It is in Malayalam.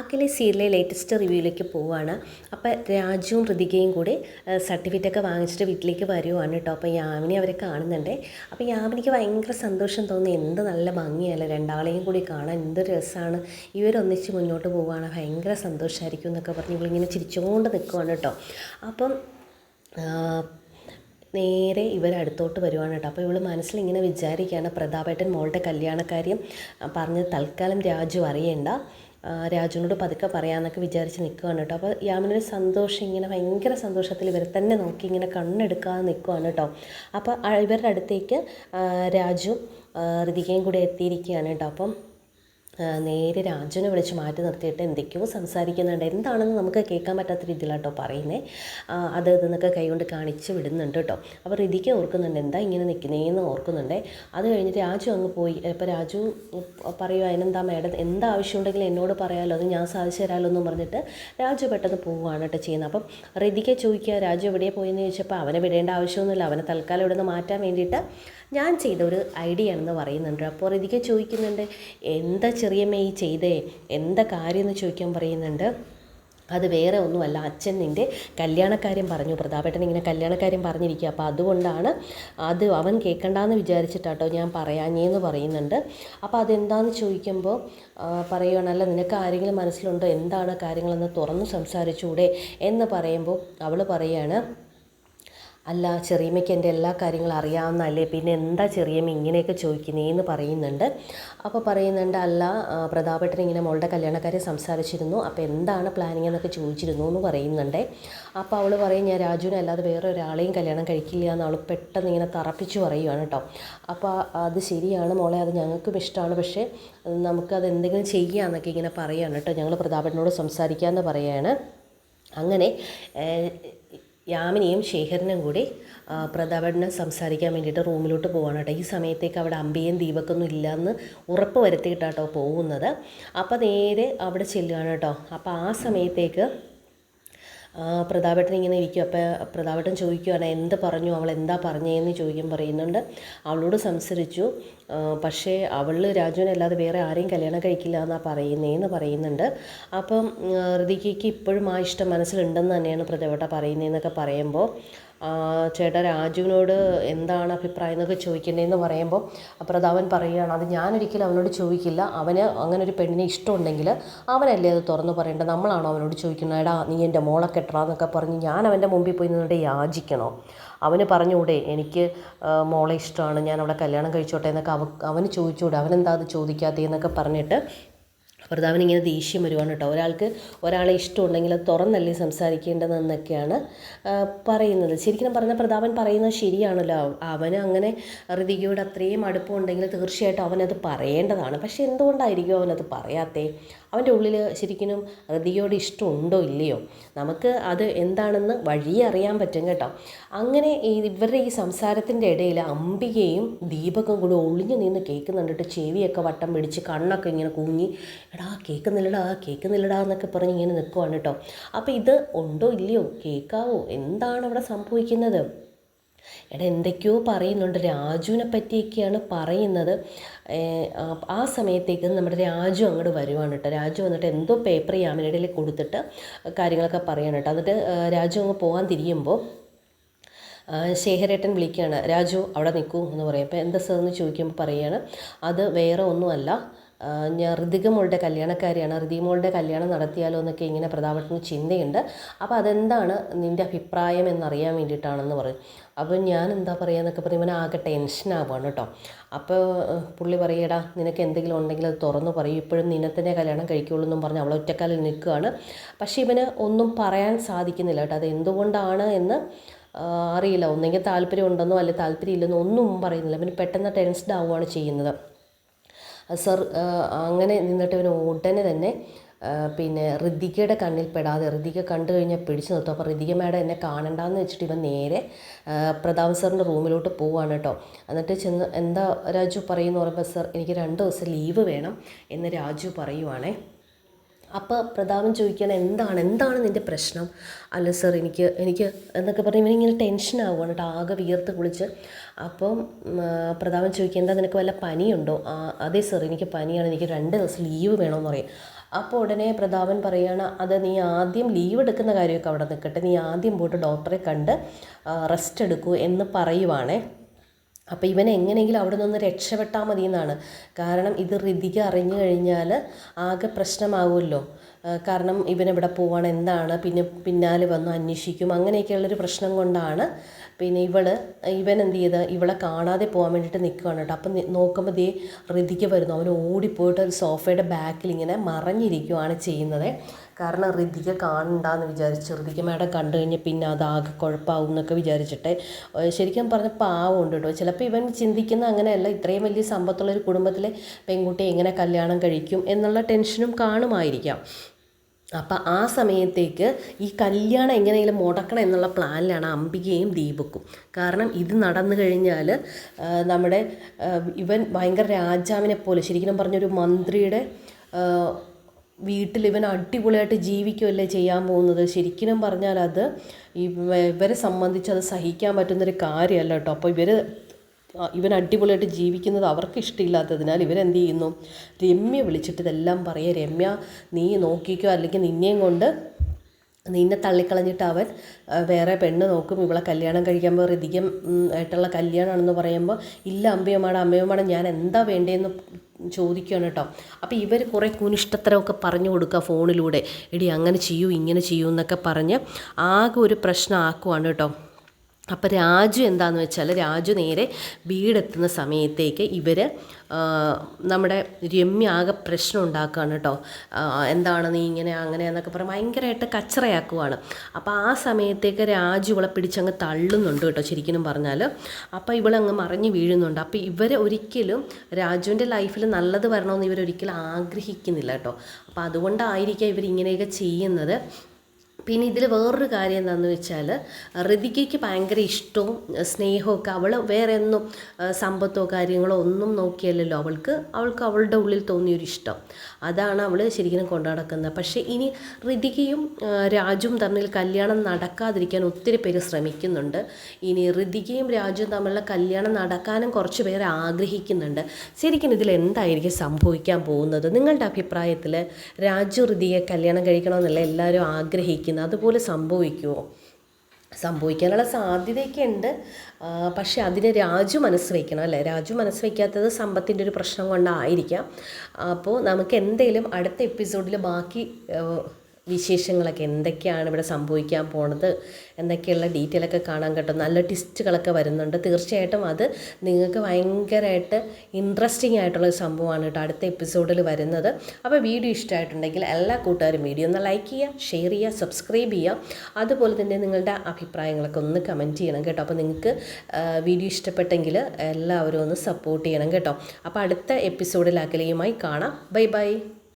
അഖിലെ സീരിയലിലെ ലേറ്റസ്റ്റ് റിവ്യൂയിലേക്ക് പോവുകയാണ് അപ്പോൾ രാജുവും ഋതികയും കൂടി സർട്ടിഫിക്കറ്റൊക്കെ വാങ്ങിച്ചിട്ട് വീട്ടിലേക്ക് വരുവാണ് കേട്ടോ അപ്പോൾ യാമിനി അവരെ കാണുന്നുണ്ട്. അപ്പോൾ യാമിനിക്ക് ഭയങ്കര സന്തോഷം തോന്നി എന്ത് നല്ല ഭംഗിയല്ലേ രണ്ടാളെയും കൂടി കാണാൻ. എന്ത് രസമാണ് ഇവരൊന്നിച്ച് മുന്നോട്ട് പോവുകയാണ് ഭയങ്കര സന്തോഷമായിരിക്കും എന്നൊക്കെ പറഞ്ഞ് ഇവളിങ്ങനെ ചിരിച്ചുകൊണ്ട് നിൽക്കുവാണ് കേട്ടോ അപ്പം നേരെ ഇവരടുത്തോട്ട് വരുവാണ് കേട്ടോ അപ്പോൾ ഇവൾ മനസ്സിലിങ്ങനെ വിചാരിക്കുകയാണ് പ്രതാപേട്ടൻ മോളുടെ കല്യാണക്കാര്യം പറഞ്ഞ് തൽക്കാലം രാജു അറിയണ്ട. രാജുവിനോട് പതുക്കെ പറയാമെന്നൊക്കെ വിചാരിച്ച് നിൽക്കുകയാണ് കേട്ടോ. അപ്പോൾ യാമിനൊരു സന്തോഷം ഇങ്ങനെ ഭയങ്കര സന്തോഷത്തിൽ ഇവരെ തന്നെ നോക്കി ഇങ്ങനെ കണ്ണെടുക്കാതെ നിൽക്കുകയാണ് കേട്ടോ. അപ്പോൾ ഇവരുടെ അടുത്തേക്ക് രാജു ഋതികയും കൂടെ എത്തിയിരിക്കുകയാണ് കേട്ടോ. അപ്പം നേരെ രാജുവിനെ വിളിച്ച് മാറ്റി നിർത്തിയിട്ട് എന്തൊക്കെയോ സംസാരിക്കുന്നുണ്ട്. എന്താണെന്ന് നമുക്ക് കേൾക്കാൻ പറ്റാത്ത രീതിയിലാട്ടോ പറയുന്നത് അത് ഇതെന്നൊക്കെ കൈകൊണ്ട് കാണിച്ച് വിടുന്നുണ്ട് കേട്ടോ അപ്പോൾ ഋതിക്ക് ഓർക്കുന്നുണ്ട് എന്താ ഇങ്ങനെ നിൽക്കുന്നതെന്ന് ഓർക്കുന്നുണ്ട്. അത് കഴിഞ്ഞിട്ട് രാജു അങ്ങ് പോയി. ഇപ്പോൾ രാജു പറയുക അതിനെന്താ മേഡം എന്താ ആവശ്യമുണ്ടെങ്കിലും എന്നോട് പറയാമല്ലോ അത് ഞാൻ സാധിച്ചു തരാമല്ലോ എന്ന് പറഞ്ഞിട്ട് രാജു പെട്ടെന്ന് പോവുകയാണ് കേട്ടോ ചെയ്യുന്നത്. അപ്പം ഋതിക ചോദിക്കുക രാജു എവിടെയാണ് പോയെന്ന്? ചോദിച്ചപ്പോൾ അവനെ വിടേണ്ട ആവശ്യമൊന്നുമില്ല. അവനെ തൽക്കാലം ഇവിടെ നിന്ന് മാറ്റാൻ വേണ്ടിയിട്ട് ഞാൻ ചെയ്ത ഒരു ഐഡിയ ആണെന്ന് പറയുന്നുണ്ട്. അപ്പോൾ ഋതിക ചോദിക്കുന്നുണ്ട് എന്താ മെയ് ചെയ്തേ. എന്താ കാര്യം എന്ന് ചോദിക്കാൻ പറയുന്നുണ്ട്. അത് വേറെ ഒന്നുമല്ല. അച്ഛൻ നിന്റെ കല്യാണക്കാര്യം പറഞ്ഞു. പ്രതാപേട്ടൻ ഇങ്ങനെ കല്യാണക്കാര്യം പറഞ്ഞിരിക്കുക. അപ്പോൾ അതുകൊണ്ടാണ് അത് അവൻ കേൾക്കണ്ടെന്ന് വിചാരിച്ചിട്ടാട്ടോ ഞാൻ പറയാഞ്ഞേന്ന് പറയുന്നുണ്ട്. അപ്പോൾ അതെന്താണെന്ന് ചോദിക്കുമ്പോൾ പറയുകയാണല്ല നിനക്ക് ആരെങ്കിലും മനസ്സിലുണ്ടോ? എന്താണ് കാര്യങ്ങളെന്ന് തുറന്ന് സംസാരിച്ചുകൂടെ എന്ന് പറയുമ്പോൾ അവൾ പറയാണ് അല്ല ചെറിയമ്മയ്ക്ക് എന്റെ എല്ലാ കാര്യങ്ങളും അറിയാവുന്നതല്ലേ? പിന്നെ എന്താ ചെറിയമ്മ ഇങ്ങനെയൊക്കെ ചോദിക്കുന്നേ എന്ന് പറയുന്നുണ്ട്. അപ്പോൾ പറയുന്നുണ്ട് അല്ല പ്രതാപേട്ടൻ ഇങ്ങനെ മോളുടെ കല്യാണക്കാരെ സംസാരിച്ചിരുന്നു. അപ്പോൾ എന്താണ് പ്ലാനിങ് എന്നൊക്കെ ചോദിച്ചിരുന്നു എന്ന് പറയുന്നുണ്ട്. അപ്പോൾ അവൾ പറയും ഞാൻ രാജുവിനെ അല്ലാതെ വേറെ ഒരാളെയും കല്യാണം കഴിക്കില്ല എന്ന് അവൾ പെട്ടെന്ന് ഇങ്ങനെ തറപ്പിച്ച് പറയുകയാണ് കേട്ടോ. അപ്പോൾ അത് ശരിയാണ് മോളെ അത് ഞങ്ങൾക്കും ഇഷ്ടമാണ്. പക്ഷേ നമുക്കത് എന്തെങ്കിലും ചെയ്യാമെന്നൊക്കെ ഇങ്ങനെ പറയുകയാണ് കേട്ടോ. ഞങ്ങൾ പ്രതാപേട്ടനോട് സംസാരിക്കാമെന്ന് പറയുകയാണ്. അങ്ങനെ യാമിനിയും ശേഖരനും കൂടി ആ, സംസാരിക്കാൻ വേണ്ടിയിട്ട് റൂമിലോട്ട് പോവാണ് കേട്ടോ. ഈ സമയത്തേക്ക് അവിടെ അമ്പിയും ദീപക്കൊന്നും ഇല്ലയെന്ന് ഉറപ്പ് വരുത്തിയിട്ടാട്ടോ പോകുന്നത്. അപ്പോൾ നേരെ അവിടെ ചെല്ലുകയാണ് കേട്ടോ. അപ്പോൾ ആ സമയത്തേക്ക് പ്രതാപേട്ടൻ ഇങ്ങനെ ഇരിക്കും. അപ്പോൾ പ്രതാപേട്ടൻ ചോദിക്കുവാണ് എന്ത് പറഞ്ഞു? അവൾ എന്താ പറഞ്ഞതെന്ന് ചോദിക്കും പറയുന്നുണ്ട്. അവളോട് സംസാരിച്ചു. പക്ഷേ അവൾ രാജുവിനെ അല്ലാതെ വേറെ ആരെയും കല്യാണം കഴിക്കില്ല എന്നാണ് പറയുന്നതെന്ന് പറയുന്നുണ്ട്. അപ്പം ആ, ഇപ്പോഴും ആ ഇഷ്ടം മനസ്സിലുണ്ടെന്ന് തന്നെയാണ് പ്രതാപേട്ട പറയുന്നതെന്നൊക്കെ പറയുമ്പോൾ ചേട്ടാ രാജുവിനോട് എന്താണ് അഭിപ്രായം എന്നൊക്കെ ചോദിക്കേണ്ടതെന്ന് പറയുമ്പോൾ പ്രതാപൻ പറയുകയാണ് അത് ഞാനൊരിക്കലും അവനോട് ചോദിക്കില്ല. അവന് അങ്ങനെ ഒരു പെണ്ണിനെ ഇഷ്ടമുണ്ടെങ്കിൽ അവനല്ലേ അത് തുറന്നു പറയേണ്ടത്? നമ്മളാണോ അവനോട് ചോദിക്കുന്നത്? എടാ നീ എന്റെ മോളെ കെട്ടറാ എന്നൊക്കെ പറഞ്ഞ് ഞാൻ അവന്റെ മുമ്പിൽ പോയി നിന്നിട്ട് യാചിക്കണോ? അവന് പറഞ്ഞുകൂടെ എനിക്ക് മോളെ ഇഷ്ടമാണ് ഞാൻ അവളെ കല്യാണം കഴിച്ചോട്ടെ എന്നൊക്കെ അവ അവന് ചോദിച്ചുകൂടെ അവനെന്താ അത് ചോദിക്കാത്തതെന്നൊക്കെ പറഞ്ഞിട്ട് പ്രതാപൻ ഇങ്ങനെ ദേഷ്യം വരുവാണ് കേട്ടോ. ഒരാൾക്ക് ഒരാളെ ഇഷ്ടമുണ്ടെങ്കിൽ അത് തുറന്നല്ലേ സംസാരിക്കേണ്ടതെന്നൊക്കെയാണ് പറയുന്നത്. ശരിക്കും പറഞ്ഞ പ്രതാപൻ പറയുന്നത് ശരിയാണല്ലോ. അവന് അങ്ങനെ ഋതികയോട് അത്രയും അടുപ്പമുണ്ടെങ്കിൽ തീർച്ചയായിട്ടും അവനത് പറയേണ്ടതാണ്. പക്ഷേ എന്തുകൊണ്ടായിരിക്കും അവനത് പറയാത്തേ അവന്റെ ഉള്ളിൽ ശരിക്കും ഋതികയോട് ഇഷ്ടമുണ്ടോ ഇല്ലയോ? നമുക്ക് അത് എന്താണെന്ന് വഴിയെ അറിയാൻ പറ്റും കേട്ടോ. അങ്ങനെ ഈ ഇവരുടെ ഈ സംസാരത്തിന്റെ ഇടയിൽ അംബികയും ദീപകും കൂടി ഒളിഞ്ഞു നിന്ന് കേൾക്കുന്നുണ്ടിട്ട് ചെവിയൊക്കെ വട്ടം പിടിച്ച് കണ്ണൊക്കെ ഇങ്ങനെ കൂങ്ങി എടാ കേൾക്കുന്നില്ലടാ കേൾക്കുന്നില്ലടാ എന്നൊക്കെ പറഞ്ഞ് ഇങ്ങനെ നിൽക്കുവാണ് കേട്ടോ. അപ്പോൾ ഇത് ഉണ്ടോ ഇല്ലയോ? കേൾക്കാവോ? എന്താണ് അവിടെ സംഭവിക്കുന്നത്? എടാ എന്തൊക്കെയോ പറയുന്നുണ്ട്. രാജുവിനെ പറ്റിയൊക്കെയാണ് പറയുന്നത്. ആ- സമയത്തേക്ക് നമ്മുടെ രാജു അങ്ങോട്ട് വരുവാണ് കേട്ടോ. രാജു വന്നിട്ട് എന്തോ പേപ്പർ യാമിനിടയിൽ കൊടുത്തിട്ട് കാര്യങ്ങളൊക്കെ പറയാണ് കേട്ടോ. എന്നിട്ട് രാജു അങ്ങ് പോകാൻ തിരിയുമ്പോൾ ശേഖരേട്ടൻ വിളിക്കുകയാണ്. രാജു അവിടെ നിൽക്കൂ എന്ന് പറയും. അപ്പോൾ എന്താ സാർ എന്ന് ചോദിക്കുമ്പോൾ പറയുകയാണ് അത് വേറെ ഒന്നുമല്ല. ഞാൻ ഋതികമോളുടെ കല്യാണക്കാരിയാണ്. ഋതികമോളുടെ കല്യാണം നടത്തിയാലോ എന്നൊക്കെ ഇങ്ങനെ പ്രതാപത്തിന് ചിന്തയുണ്ട്. അപ്പോൾ അതെന്താണ് നിന്റെ അഭിപ്രായം എന്നറിയാൻ വേണ്ടിയിട്ടാണെന്ന് പറയും. അപ്പോൾ ഞാൻ എന്താ പറയുക എന്നൊക്കെ പറയുമ്പോൾ ആകെ ടെൻഷനാവുകയാണ് കേട്ടോ. അപ്പോൾ പുള്ളി പറയടാ നിനക്ക് എന്തെങ്കിലും ഉണ്ടെങ്കിൽ അത് തുറന്നു പറയും. ഇപ്പോഴും നിന്നെ കല്യാണം കഴിക്കുള്ളൂ എന്നും പറഞ്ഞ് അവളെ ഒറ്റക്കാലിൽ നിൽക്കുകയാണ് പക്ഷേ ഇവന് ഒന്നും പറയാൻ സാധിക്കുന്നില്ല കേട്ടോ. അത് എന്തുകൊണ്ടാണ് എന്ന് അറിയില്ല. ഒന്നെങ്കിൽ താല്പര്യം ഉണ്ടെന്നോ അല്ലെങ്കിൽ താല്പര്യം ഇല്ലെന്നോ ഒന്നും പറയുന്നില്ല. പിന്നെ പെട്ടെന്ന് ടെൻസ്ഡ് ആവുകയാണ് ചെയ്യുന്നത്. സർ അങ്ങനെ നിന്നിട്ട് ഇവന് ഉടനെ തന്നെ പിന്നെ ഋതികയുടെ കണ്ണിൽ പെടാതെ ഋതിക കണ്ടു കഴിഞ്ഞാൽ പിടിച്ചു നിർത്തും. അപ്പോൾ ഋതിക മാഡം എന്നെ കാണണ്ടെന്ന് വെച്ചിട്ട് ഇവൻ നേരെ പ്രതാപ് സാറിന്റെ റൂമിലോട്ട് പോവാണ് കേട്ടോ. എന്നിട്ട് ചെന്ന് എന്താ രാജു പറയുന്നു പറയുമ്പോൾ സർ എനിക്ക് രണ്ട് ദിവസം ലീവ് വേണം എന്ന് രാജു പറയുവാണേ. അപ്പോൾ പ്രതാപൻ ചോദിക്കുകയാണ് എന്താണ് എന്താണ് നിന്റെ പ്രശ്നം? അല്ല സർ എനിക്ക് എനിക്ക് എന്നൊക്കെ പറഞ്ഞ് ഇവനിങ്ങനെ ടെൻഷൻ ആവുകയാണ് കേട്ടോ ആകെ വിയർത്ത് കുളിച്ച്. അപ്പം പ്രതാപൻ ചോദിക്കുക എന്താ നിനക്ക് വല്ല പനിയുണ്ടോ? അതെ സർ എനിക്ക് പനിയാണ് എനിക്ക് രണ്ട് ദിവസം ലീവ് വേണമെന്ന് പറയും. അപ്പോൾ ഉടനെ പ്രതാപൻ പറയുകയാണ് അത് നീ ആദ്യം ലീവ് എടുക്കുന്ന കാര്യമൊക്കെ അവിടെ നിൽക്കട്ടെ നീ ആദ്യം പോയിട്ട് ഡോക്ടറെ കണ്ട് റെസ്റ്റ് എടുക്കൂ എന്ന് പറയുവാണേ. അപ്പോൾ ഇവൻ എങ്ങനെയെങ്കിലും അവിടെ നിന്ന് രക്ഷപ്പെട്ടാൽ മതി എന്നാണ് കാരണം ഇത് ഋതിക അറിഞ്ഞു കഴിഞ്ഞാൽ ആകെ പ്രശ്നമാവുമല്ലോ. കാരണം ഇവൻ എവിടെ പോവാണ് എന്താണ് പിന്നെ പിന്നാലെ വന്ന് അന്വേഷിക്കും അങ്ങനെയൊക്കെയുള്ളൊരു പ്രശ്നം കൊണ്ടാണ് പിന്നെ ഇവൾ ഇവൻ എന്ത് ചെയ്ത് ഇവളെ കാണാതെ പോകാൻ വേണ്ടിയിട്ട് നിൽക്കുകയാണ് കേട്ടോ. അപ്പം നോക്കുമ്പോൾ ദേ ഋതിക വരുന്നു. അവൻ ഓടിപ്പോയിട്ട് ഒരു സോഫയുടെ ബാക്കിൽ ഇങ്ങനെ മറഞ്ഞിരിക്കുകയാണ് ചെയ്യുന്നത്. കാരണം ഋതിക കാണണ്ടെന്ന് വിചാരിച്ചു ഋതിക മേടം കണ്ടു കഴിഞ്ഞാൽ പിന്നെ അതാകെ കുഴപ്പമാവും എന്നൊക്കെ വിചാരിച്ചിട്ട് ശരിക്കും പറഞ്ഞ പാവമുണ്ട് കേട്ടോ. ചിലപ്പോൾ ഇവൻ ചിന്തിക്കുന്ന അങ്ങനെയല്ല ഇത്രയും വലിയ സമ്പത്തുള്ള ഒരു കുടുംബത്തിലെ പെൺകുട്ടിയെ എങ്ങനെ കല്യാണം കഴിക്കും എന്നുള്ള ടെൻഷനും കാണുമായിരിക്കാം. അപ്പം ആ സമയത്തേക്ക് ഈ കല്യാണം എങ്ങനെയെങ്കിലും മുടക്കണം എന്നുള്ള പ്ലാനിലാണ് അംബികയും ദീപക്കും. കാരണം ഇത് നടന്നു കഴിഞ്ഞാൽ നമ്മുടെ ഇവൻ ഭയങ്കര രാജാവിനെ പോലെ ശരിക്കും പറഞ്ഞൊരു മന്ത്രിയുടെ വീട്ടിൽ ഇവൻ അടിപൊളിയായിട്ട് ജീവിക്കുമല്ലേ ചെയ്യാൻ പോകുന്നത്? ശരിക്കും പറഞ്ഞാൽ അത് ഇവ- ഇവരെ സംബന്ധിച്ച് അത് സഹിക്കാൻ പറ്റുന്നൊരു കാര്യമല്ല കേട്ടോ. അപ്പോൾ ഇവർ ഇവൻ അടിപൊളിയായിട്ട് ജീവിക്കുന്നത് അവർക്ക് ഇഷ്ടമില്ലാത്തതിനാൽ ഇവരെന്ത് ചെയ്യുന്നു? രമ്യ വിളിച്ചിട്ട് ഇതെല്ലാം പറയുക രമ്യ നീ നോക്കിക്കോ. അല്ലെങ്കിൽ നിന്നെയും കൊണ്ട് നിന്നെ തള്ളിക്കളഞ്ഞിട്ട് അവൻ വേറെ പെണ്ണ് നോക്കും. ഇവളെ കല്യാണം കഴിക്കുമ്പോൾ ഹൃദികം ആയിട്ടുള്ള കല്യാണമാണെന്ന് പറയുമ്പോൾ ഇല്ല അമ്പയമ്മാടെ അമ്മയമ്മാടെ ഞാൻ എന്താ വേണ്ടതെന്ന് ചോദിക്കുകയാണ് കേട്ടോ. അപ്പോൾ ഇവർ കുറേ കുനിഷ്ടത്തരമൊക്കെ പറഞ്ഞു കൊടുക്കുക ഫോണിലൂടെ. എടി അങ്ങനെ ചെയ്യൂ ഇങ്ങനെ ചെയ്യൂ എന്നൊക്കെ പറഞ്ഞ് ആകെ ഒരു പ്രശ്നം ആക്കുവാണ് കേട്ടോ. അപ്പോൾ രാജു എന്താണെന്ന് വെച്ചാൽ രാജു നേരെ വീടെത്തുന്ന സമയത്തേക്ക് ഇവർ നമ്മുടെ രമ്യ ആകെ പ്രശ്നം ഉണ്ടാക്കുകയാണ് കേട്ടോ എന്താണ് നീ ഇങ്ങനെ അങ്ങനെ എന്നൊക്കെ പറഞ്ഞ് ഭയങ്കരമായിട്ട് കച്ചറയാക്കുവാണ്. അപ്പോൾ ആ സമയത്തേക്ക് രാജു ഇവളെ പിടിച്ചങ്ങ് തള്ളുന്നുണ്ട് കേട്ടോ ശരിക്കും പറഞ്ഞാൽ അപ്പോൾ ഇവളങ്ങ് മറിഞ്ഞ് വീഴുന്നുണ്ട്. അപ്പോൾ ഇവരെ ഒരിക്കലും രാജുവിന്റെ ലൈഫിൽ നല്ലത് വരണമെന്ന് ഇവരൊരിക്കലും ആഗ്രഹിക്കുന്നില്ല കേട്ടോ അപ്പോൾ അതുകൊണ്ടായിരിക്കാം ഇവർ ഇങ്ങനെയൊക്കെ ചെയ്യുന്നത്. പിന്നെ ഇതിൽ വേറൊരു കാര്യം എന്താണെന്ന് വെച്ചാൽ ഋതികയ്ക്ക് ഭയങ്കര ഇഷ്ടവും സ്നേഹവും ഒക്കെ. അവൾ വേറെ ഒന്നും സമ്പത്തോ കാര്യങ്ങളോ ഒന്നും നോക്കിയല്ലല്ലോ അവൾക്ക്. അവൾക്ക് അവളുടെ ഉള്ളിൽ തോന്നിയൊരു ഇഷ്ടം. അതാണ് അവൾ ശരിക്കും കൊണ്ടു നടക്കുന്നത്. പക്ഷേ ഇനി ഋതികയും രാജും രാജുവും തമ്മിൽ കല്യാണം നടക്കാതിരിക്കാൻ ഒത്തിരി പേര് ശ്രമിക്കുന്നുണ്ട്. ഇനി ഋതികയും രാജുവും തമ്മിലുള്ള കല്യാണം നടക്കാനും കുറച്ച് പേര് ആഗ്രഹിക്കുന്നുണ്ട്. ശരിക്കും ഇതിൽ എന്തായിരിക്കും സംഭവിക്കാൻ പോകുന്നത്? നിങ്ങളുടെ അഭിപ്രായത്തിൽ രാജു ഋതിയെ കല്യാണം കഴിക്കണമെന്നല്ല എല്ലാവരും ആഗ്രഹിക്കുന്നത് അതുപോലെ സംഭവിക്കുമോ സംഭവിക്കാനുള്ള സാധ്യതയൊക്കെ ഉണ്ട് പക്ഷേ അതിന് രാജു മനസ്സ് വയ്ക്കണം അല്ലേ? രാജു മനസ്സ് വയ്ക്കാത്തത് സമ്പത്തിന്റെ ഒരു പ്രശ്നം കൊണ്ടായിരിക്കാം. അപ്പോൾ നമുക്ക് എന്തെങ്കിലും അടുത്ത എപ്പിസോഡിൽ ബാക്കി വിശേഷങ്ങളൊക്കെ എന്തൊക്കെയാണ് ഇവിടെ സംഭവിക്കാൻ പോണത്? എന്നൊക്കെയുള്ള ഡീറ്റെയിൽ ഒക്കെ കാണാൻ കേട്ടോ? നല്ല ടിസ്റ്റുകളൊക്കെ വരുന്നുണ്ട്. തീർച്ചയായിട്ടും അത് നിങ്ങൾക്ക് ഭയങ്കരമായിട്ട് ഇൻട്രസ്റ്റിംഗ് ആയിട്ടുള്ള ഒരു സംഭവമാണ് കേട്ടോ അടുത്ത എപ്പിസോഡിൽ വരുന്നത്. അപ്പോൾ വീഡിയോ ഇഷ്ടമായിട്ടുണ്ടെങ്കിൽ എല്ലാ കൂട്ടുകാരും വീഡിയോ ഒന്ന് ലൈക്ക് ചെയ്യുക ഷെയർ ചെയ്യുക സബ്സ്ക്രൈബ് ചെയ്യുക. അതുപോലെ തന്നെ നിങ്ങളുടെ അഭിപ്രായങ്ങളൊക്കെ ഒന്ന് കമന്റ് ചെയ്യണം കേട്ടോ. അപ്പോൾ നിങ്ങൾക്ക് വീഡിയോ ഇഷ്ടപ്പെട്ടെങ്കിൽ എല്ലാവരും ഒന്ന് സപ്പോർട്ട് ചെയ്യണം കേട്ടോ. അപ്പോൾ അടുത്ത എപ്പിസോഡിൽ അകലെയുമായി കാണാം. Bye bye